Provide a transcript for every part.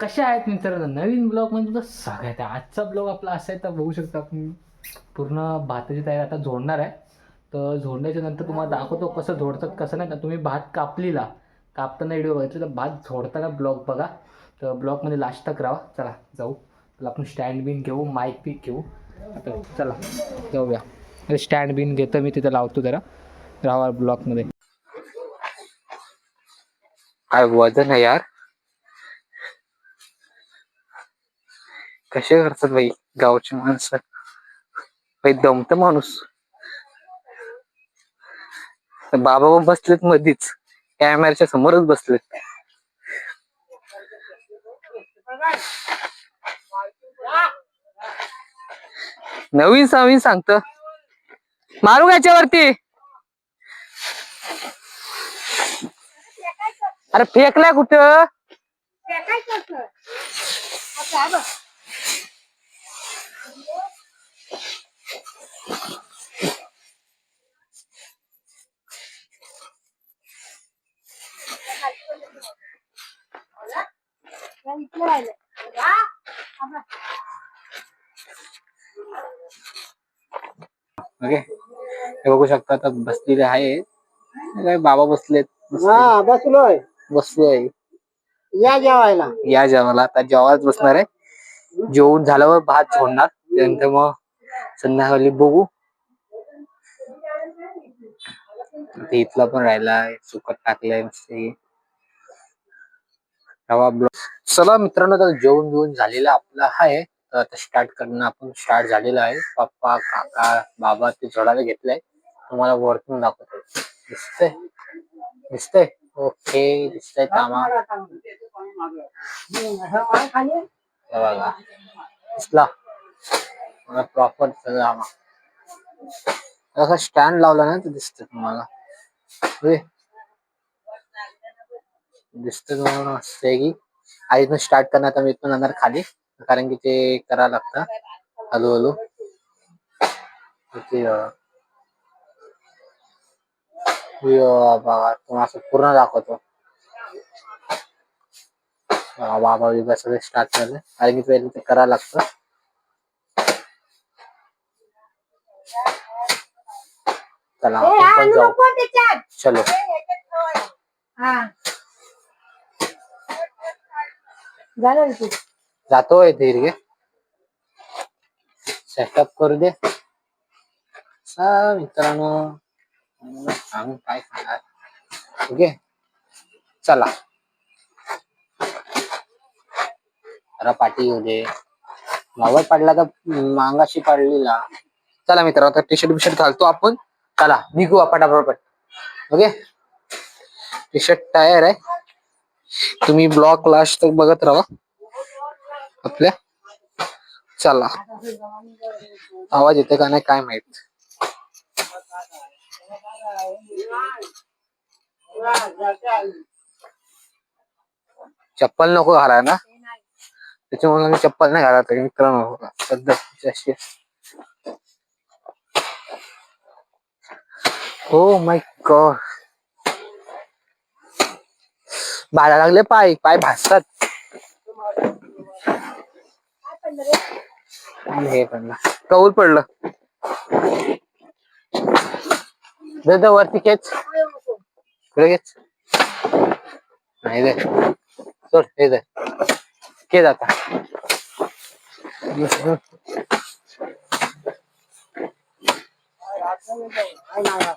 कशा आहेत मित्रांनो? नवीन ब्लॉग म्हणजे तुमचं सगळ्यात आहे. आजचा ब्लॉग आपला असा आहे तर बघू शकता आपण पूर्ण भाताची तयारी आता झोडणार आहे. तर झोडण्याच्या नंतर तुम्हाला दाखवतो कसं झोडतात कसं नाही. का तुम्ही भात कापलीला कापताना व्हिडिओ बघितला तर भात झोडताना ब्लॉग बघा. तर ब्लॉगमध्ये लास्ट तक राहा. चला जाऊ. तर आपण स्टँड बिन घेऊ माईक बी घेऊ. आता चला जाऊया. स्टँड बिन घेतो मी तिथं लावतो जरा. राहा ब्लॉगमध्ये काय वजन आहे यार? कसे करतात बाई? गावची माणसं. बाई दमत माणूस. बाबा बसलेत मधीच. कॅमेऱ्याच्या समोरच बसलेत. नवीन सवीन सांगत. मारू याच्यावरती? अरे फेकलाय कुठं? ओके. हे बघू शकता आता बसलेले आहे काय बाबा बसलेत. हा बसलोय. बसलोय. या जेवायला. या जेवायला. आता जेवायलाच बसणार आहे. जेवून झाल्यावर भात सोडणार. त्यानंतर मग संध्याकाळी बघू. ते इथला पण राहिलाय सुकट टाकलंय रवा ब्लॉक चला मित्रांनो आता जेवण बिवून झालेलं आपलं आहे. तर आता स्टार्ट करणं आपण स्टार्ट झालेलं आहे. पप्पा काका बाबा ते जोडायला घेतलंय. तुम्हाला वरतून दाखवतो दिसतंय? दिसतंय? ओके दिसतंय कामा बघा. दिसला? प्रॉपर सगळं स्टँड लावला ना तर दिसत तुम्हाला. दिसत तुम्हाला मस्त आहे की. आधीतून स्टार्ट करणार तर मी इथून जाणार खाली. कारण की ते करावं लागतं. हळूहळू. ते बघा तुम्हाला असं पूर्ण दाखवतो. बाबा बिबा सगळे स्टार्ट झाले. कारण की ते करावं लागतं. चला आपण पण जाऊ. चलो. झालं तू. जातोय धीर सेटअप करू दे. सा मित्रांनो. मला सांग काय सांगणार ओके चला. जरा पाठी येऊ दे. मावळ पाडला तर मांगाशी पाडलेला. चला मित्र आता टी शर्ट बिशर्ट घालतो आपण. चला निघू पटापट ओके? टी शर्ट टायर आहे. तुम्ही ब्लॉक लास्ट तक बघत राहा. आपल्या. चला. आवाज येते का नाही काय माहीत. चप्पल नको घालाय ना. त्याच्यामुळे मी चप्पल नाही घालत मित्रांनो. सध्या हो माय गॉड बाळा लागले पाय पाय भासतात. हे पडलं कौल पडलं. दे दे वरती खेच पुढे खेच नाही दे. सोड हे दे. खेच आता. काका बाहेर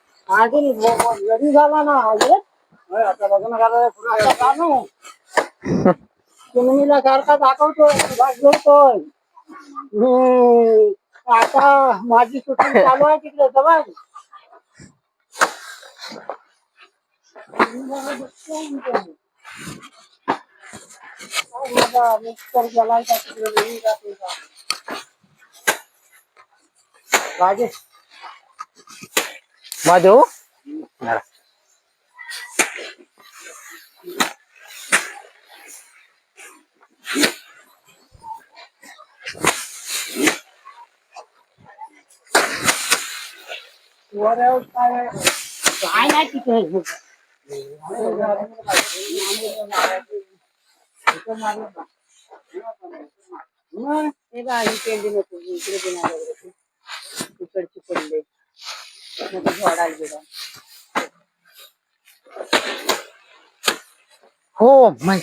तो गंधन आधी गडी झाला ना अरे होय, आता लग्न झालं पुन्हा आता कानू चिमणीला सारखा दाखवतोय दाखवतोय हम्म, आता माझी शूटिंग चालू आहे तिकडे जवळ काय माझा मिक्सर गेलाय का तिकडे नाही जाते का? राजेश माझ्या काय काय नाही तिथे हे बघ, पेंडी नको इकडे पण आलं बरं ते. तिकडची पडले नको झाडाला गेला हो माय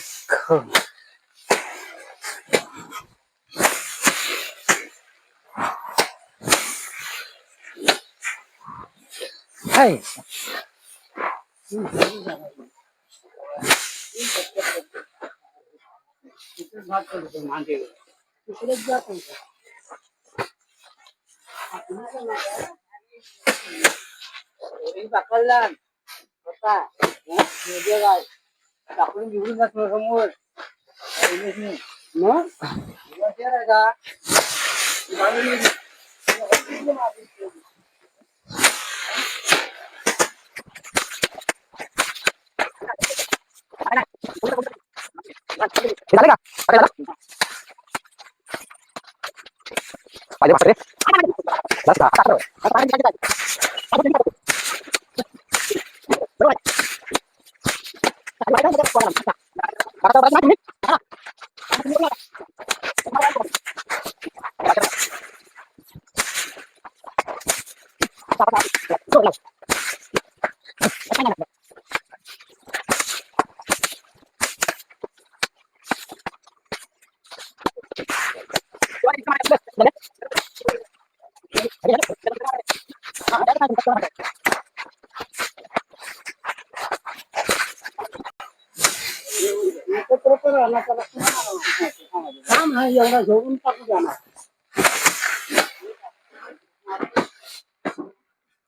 हाय तिकडेच भाग पडतो मागे तिकडेच जात होता पकडला होता म्हणजे काय टाकून घेऊन जातो समोर पहिलेच नाही. मग दिवस येणार आहे का बाजूला ये. झाले का माझे बापरे बस का? एवढा टाकू जाणार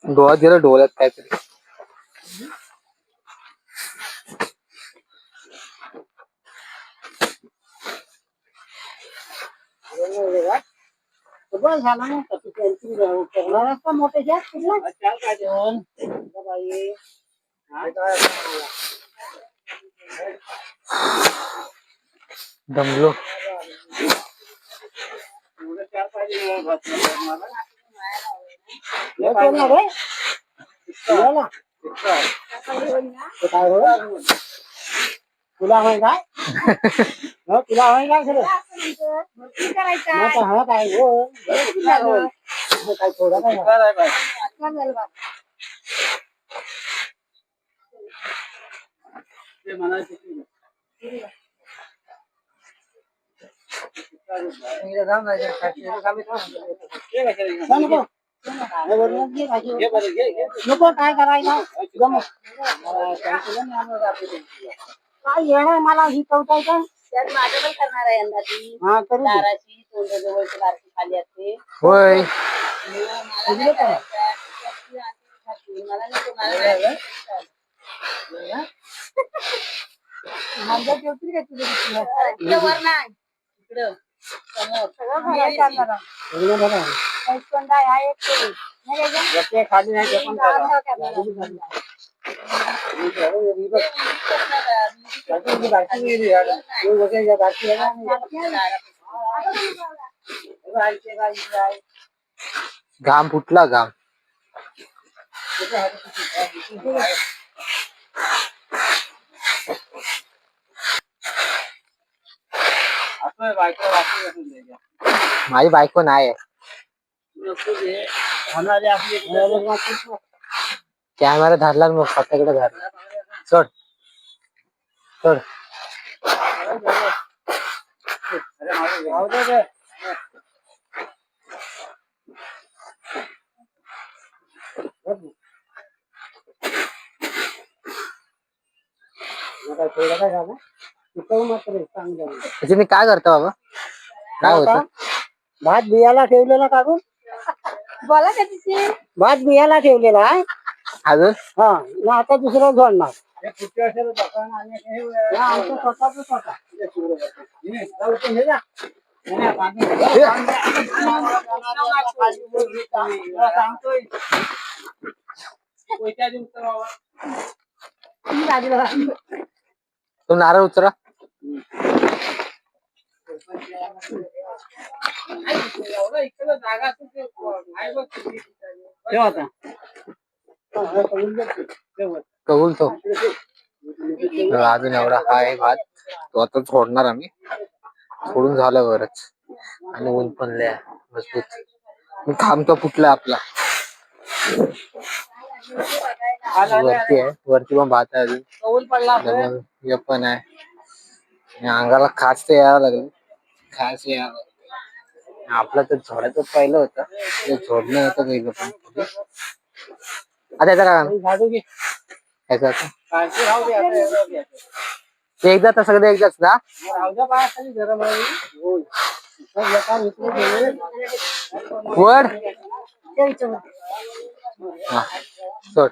डोळ्यात गेलं डोळ्यात काहीतरी बस झाला ना तर तू cancel जाऊ. करणार मोठे जास्त कुठला? काय बाई. हे मला? दमलो एवढं चार पाहिजे मला बस मला. हे करणार आहे? याला? ते काय होईल? तुला होय काय हं, तुला होय काय खरं मग आता हा काय हो काय होय? हे काय थोडं काय होय? ते म्हणायचे नको. काय करायला आपलं. काय येणं मला ही कवताय का त्यात माझं पण करणार आहे यंदा ती हा करू दे. दाराची तोंडाजवळची बारकी खाली असते होय मला नाही करायचं. मला नको मला नाही. माझ्या जेवतील का तुझ्या? तिकडं वर नाही इकडं घाम सगळं घाम. खाली नाही ते पण घरी बघ. त्याची जी बारकी गेली आहे, ती वगैरे ज्या बारकी आहे ना, हे बघ, आईचे काय इथे आहे. घाम फुटला घाम इथे आहे, इथे आहे. असं आहे, बायको वापरून असून द्यायच्या. माझी बायको नाही. कॅमेरा धरला मग स्वतःकडे धरला रे. मग काय थोडं काय झालं? मात्र चांगलं आहे. त्याच्याने काय करता बाबा? काय होतं? भात बियाला ठेवलेला काढून बोला का तिथे भात बियाला ठेवलेला आहे. अजून? हा मग आता दुसरं जोडणार. हा, आमचं स्वतःचं स्वतः. हे, हे. हे. बाजूला. तो नारळ. ठेव. कबूल तो. अजून एवढा हा आहे भात. तो आता सोडणार आम्ही. सोडून झालं बरंच. आणि ऊन पण लय मजबूत. खांब फुटला आपला. वरती आहे. वरती पण भात आहे अजून. हे पण आहे. अंगाला खास ते यायला लागलं. खास यायला लागलं. आपलं तर झोडाचं पहिलं होतं. ते झोडणं होतं वेगळं पण आता याचा काय याचा. ते एकदा तर सगळं एकदाच ना? हा. सोड.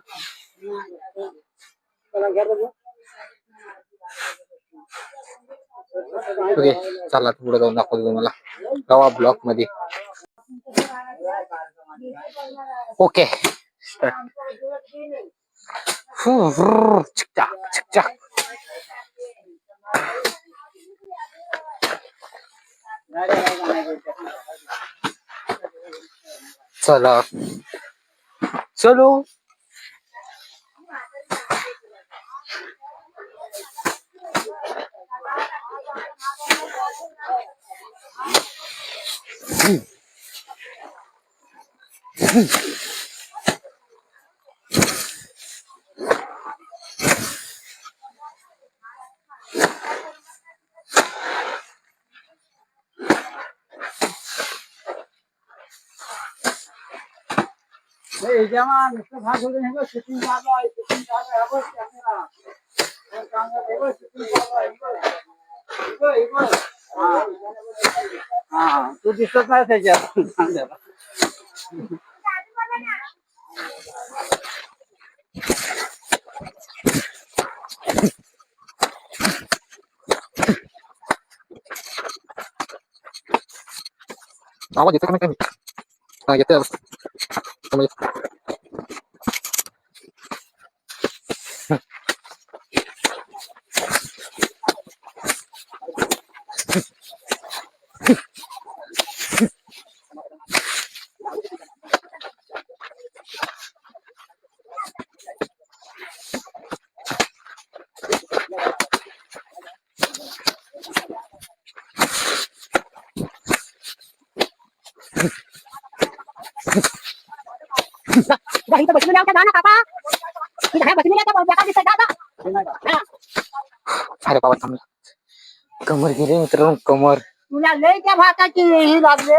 ओके चला पुढे जाऊन दाखवतो तुम्हाला गावा ब्लॉकमध्ये ओके चिकचाक चिकचाक गाड्या नाही जाणार. चला चलो हे याच्यावर नुसतं भात सोडून हे बघ, shooting चालू आहे, shooting चालू आहे. हे बघ, camera. हे camera, हे बघ, shooting चालू आहे. हे बघ. हे बघ, हे बघ. हा. हा, तू दिसत नाही त्याच्यात सांग जरा. अरे बाबा थांबला कमर गेली मित्रांनो कमर. तुला लय त्या भाताची ही लागले.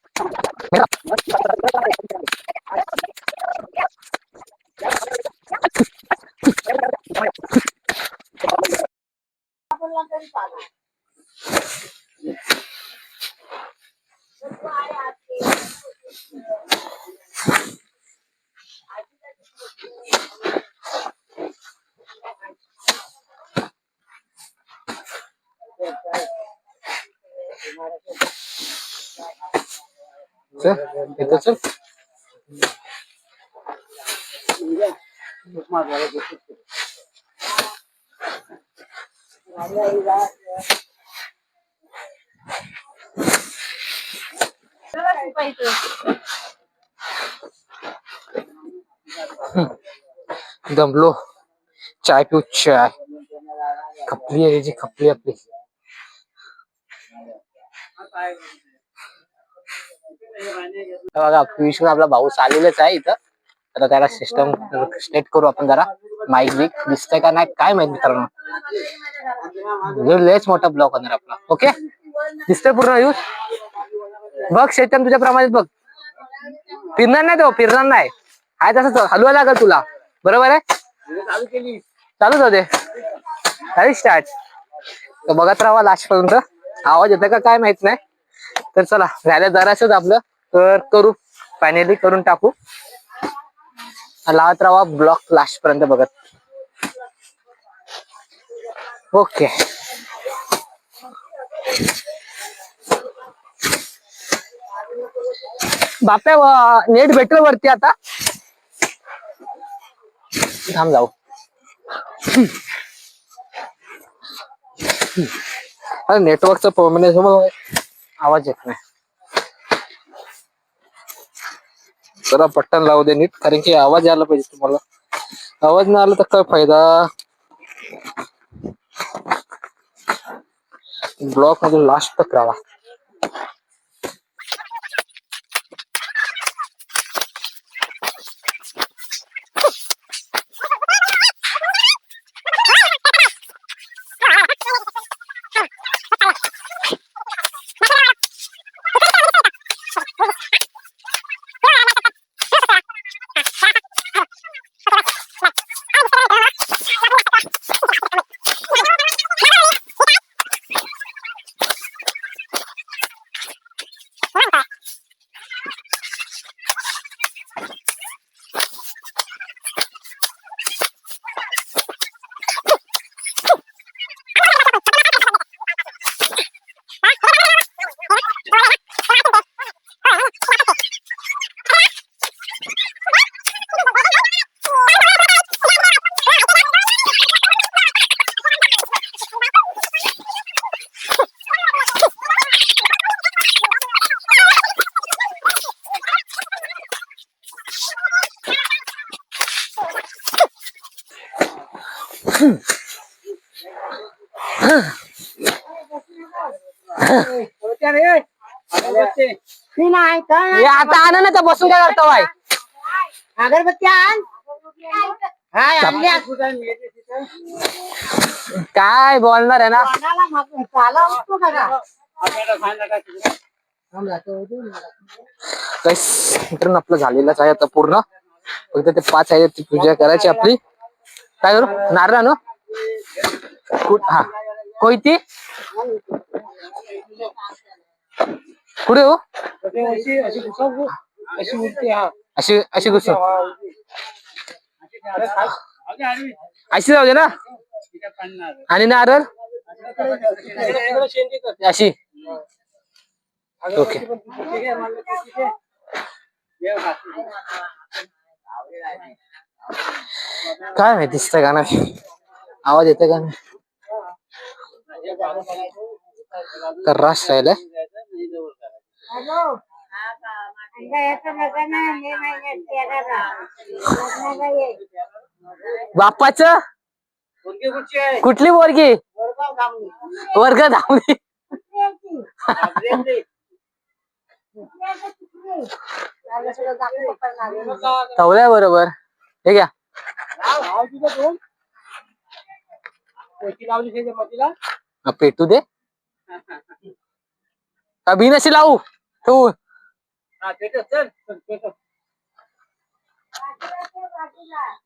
म्हणून चल दमलो चाय पिऊ चाय। खपली आहे जी खपली हे बघा पियुष आपला भाऊ चाललेलाच आहे इथं. आता त्याला सिस्टम स्टेट करू आपण जरा. माईक बिक दिसतंय का नाही काय माहीत मित्रांनो. लयच मोठा ब्लॉक होणार आपला. ओके दिसतंय पूर्ण यूज बघ शेतन तुझ्या प्रमाणे बघ. फिरणार नाही तो फिरणार नाही. आहे तसं हलवा लागल तुला. बरोबर आहे? चालूच होते झाली स्टार्ट तर बघत राहा लास्ट पर्यंत. आवाज येतो का काय माहीत नाही. तर चला झालं जरासच आपलं. तर करू. फायनली करून टाकू. लावत राहा ब्लॉक लास्ट पर्यंत बघत. ओके बाप्या नेट भेटेल वरती आता. थांब जाऊ. नेटवर्कचा प्रॉब्लेम आवाज येत नाही. जरा पट्टन लावू दे नीट कारण की आवाज यायला पाहिजे तुम्हाला. आवाज नाही आला तर काय फायदा? ब्लॉकमध्ये लास्ट तक राहा. नाही आता आणा ना बसून काय करतो बाय अगरबत्ती आण. हा आणल्या काय बोलणार आहे ना? कोणाला चाला उठतो का का? आपलं झालेलंच आहे आता पूर्ण. फक्त ते पाच आहे ती पूजा करायची आपली. काय करू? नारळ आणू? कुठ? हा. कोयती कुठे हो? अशी अशी घुसव, अशी उलटी हा अशी अशी अशी जाऊ दे ना. आणि नारळ? अशी. ओके. काय माहिती दिसतंय गाणं? आवाज येतोय का नाही? तर रास राहिलाय बाप्पाच? कुठली पोरगी वर्ग धावली धावल्या बरोबर. हे घ्या. लावली त्याच्या मतीला हा, पेटू दे. बी नशी लावू. ठेवू हा.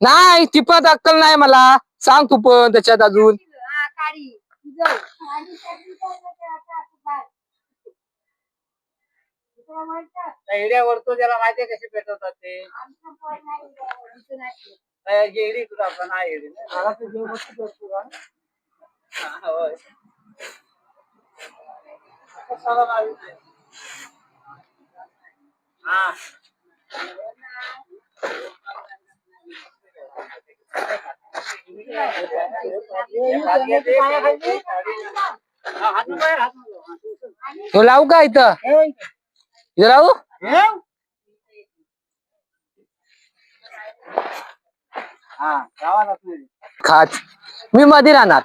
नाही टिपत अक्कल नाही मला सांग तू पण त्याच्यात अजून तो त्याला माहितीये कशी पेटवतात ते तुला आपण. मला का? हा, होय. कशाला लावायचं? हा. हा, हात नको आहे, हात नको. तो लावू का इथं? इथं लावू? खाच मी मध्ये राहणार.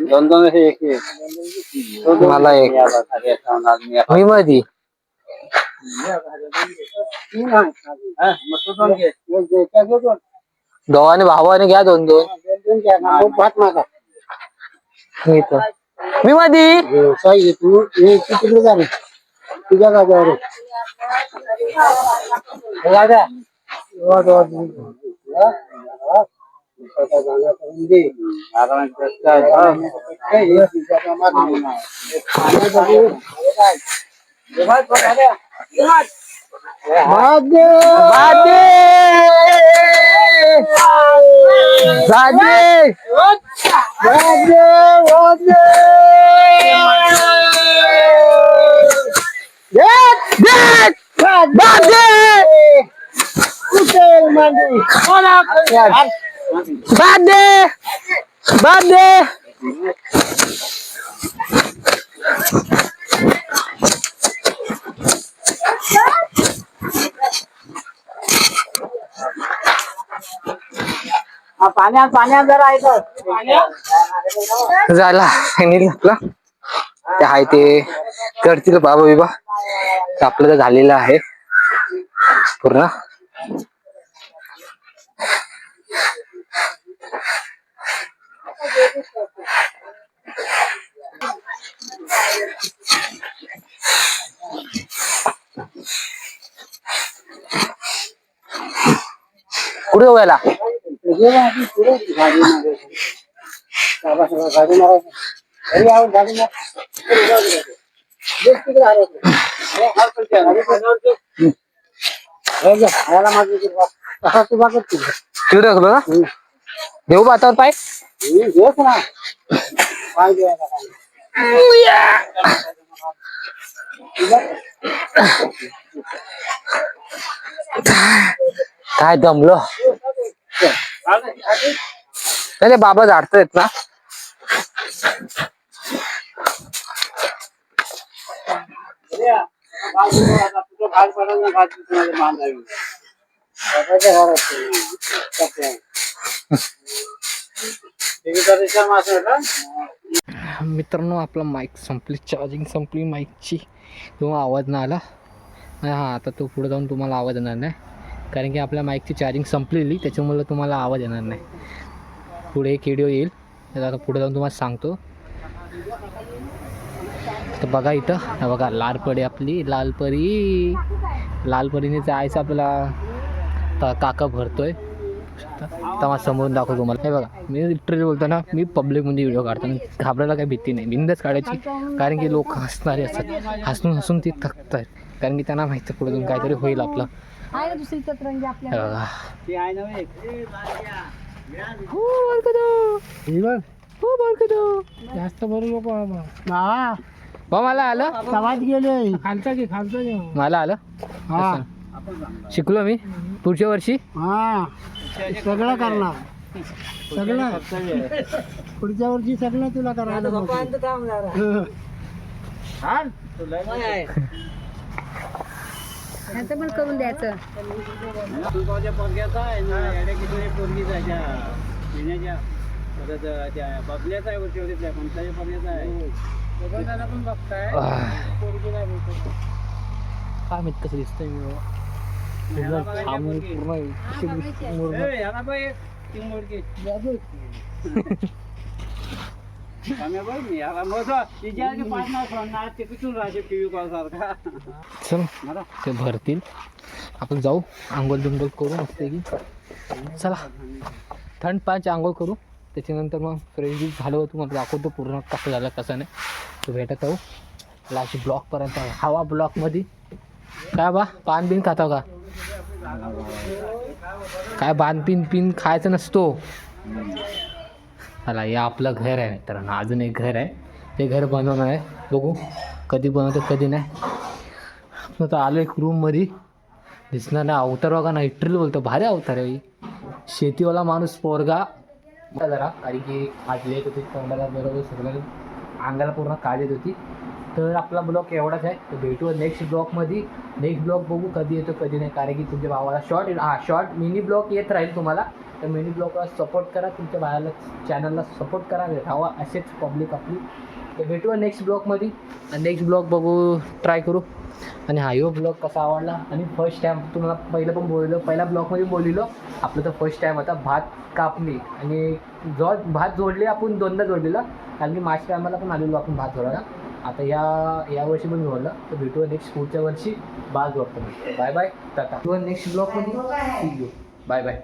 दोन दोन एक एक. मला एक. मी मध्ये दोघांनी भावाने घ्या दोन दोन. मी इथं. मी मध्ये तू तिकडे जा तुझ्या जागेवर বাজে বাজে বাজে বাজে बादे बादे पाण्यात पाण्यात जरा ऐकत पाण्यात झाला. फायनली आपला. ते आहे ते करतील बाबा बिबा आपलं तर झालेलं आहे. पूर्ण. कुठे व्हायला तिकडे रखलो ना देऊ बातावर पाय. ना काय दमलो? नाही ते बाबा झाडतायत ना. मित्रांनो आपला माईक संपली चार्जिंग संपली माईकची तेव्हा आवाज नाही आला. हा आता तो पुढे जाऊन तुम्हाला आवाज येणार नाही. कारण की आपल्या माईकची चार्जिंग संपलेली त्याच्यामुळं तुम्हाला आवाज येणार नाही. पुढे एक व्हिडिओ येईल. तर आता पुढे जाऊन तुम्हाला सांगतो. तर बघा इथं. बघा लालपरी आपली लाल परी लाल परीने जायचं आपल्याला ता- काका भरतोय. तेव्हा समोरून दाखवतो तुम्हाला. हे बघा मी लिटरली बोलतो ना मी पब्लिकमध्ये व्हिडिओ काढतो. घाबरायला काही भीती नाही. बिंदच काढायची. कारण की लोक हसणारे असतात. हसून हसून ती थकतात कारण की त्यांना माहिती पुढे जाऊन काहीतरी होईल आपलं. आहे ना दुसरी चतरंगी आपल्या हे बघा. ती आहे नव्हे हो बालकदो हो बालकदो जास्त भरू नको हा. बा मला आलं. समाज गेले. खालचा घे खालचा घे. मला आलं? हा. शिकलो मी. पुढच्या वर्षी? हा. सगळं करणार. सगळं. पुढच्या वर्षी सगळं तुला करायला हं. ह्याचं पण करून द्यायचं. पोरग्याचा आहे ना येड्या किती पोरगी जायच्या पिण्याच्या. परत त्या बबल्याचा आहे वरती पंचाच्या पोरग्याचा आहे. पण बघताय. आह, पोरगीला बोलतो. काय माहीत कसं दिसतंय मी पूर्ण. पूर्ण ते कुठून चल? ते भरतील आपण जाऊ आंघोळ बिंघोळ करू मस्त की चला थंड पाच आंघोळ करू त्याच्यानंतर मग फ्रेश बीस झालं होतं मग दाखवतो पूर्ण कसं झालं कसं नाही तो भेटत आहो लास्ट ब्लॉकपर्यंत हवा ब्लॉकमध्ये काय बा पान बिन खातो का काय बाण पिन पिन खायचं नसतो चला या आपलं घर आहे तर अजून एक घर आहे. ते घर बनवणार आहे. बघू कधी बनवतो कधी नाही. मग तर आलो एक रूममध्ये दिसणार नाही. अवतार बघा ना इटरील बोलतो. भारी अवतार आहे. शेतीवाला माणूस पोरगा. जरा कारण की आज येत होती तोंडाला बरोबर सगळं अंगाला पूर्ण काळ येत होती. तर आपला ब्लॉग एवढाच आहे. तर भेटू नेक्स्ट ब्लॉगमध्ये नेक्स्ट ब्लॉग बघू कधी येतो कधी नाही. कारण की तुमच्या भावाला शॉर्ट हा शॉर्ट मिनी ब्लॉग येत राहील तुम्हाला. तर मिनी ब्लॉगला सपोर्ट करा तुमच्या भावाला चॅनलला सपोर्ट करा राहावा असेच पब्लिक आपली. तर भेटूया नेक्स्ट ब्लॉगमध्ये आणि नेक्स्ट ब्लॉग बघू ट्राय करू. आणि हा यो ब्लॉग कसा आवडला? आणि फर्स्ट टाईम तुम्हाला पहिलं पण बोललो पहिल्या ब्लॉगमध्ये बोललेलो आपलं तर फर्स्ट टाईम होता भात कापणी. आणि जो भात जोडले आपण दोनदा जोडलेला. कारण की मागच्या टायमाला पण आलेलो आपण भात जोडायला. आता या या वर्षी पण जोडलं. तर भेटूया नेक्स्ट पुढच्या वर्षी. भात जोडतो. Bye bye tata. नेक्स्ट ब्लॉगमध्ये बाय बाय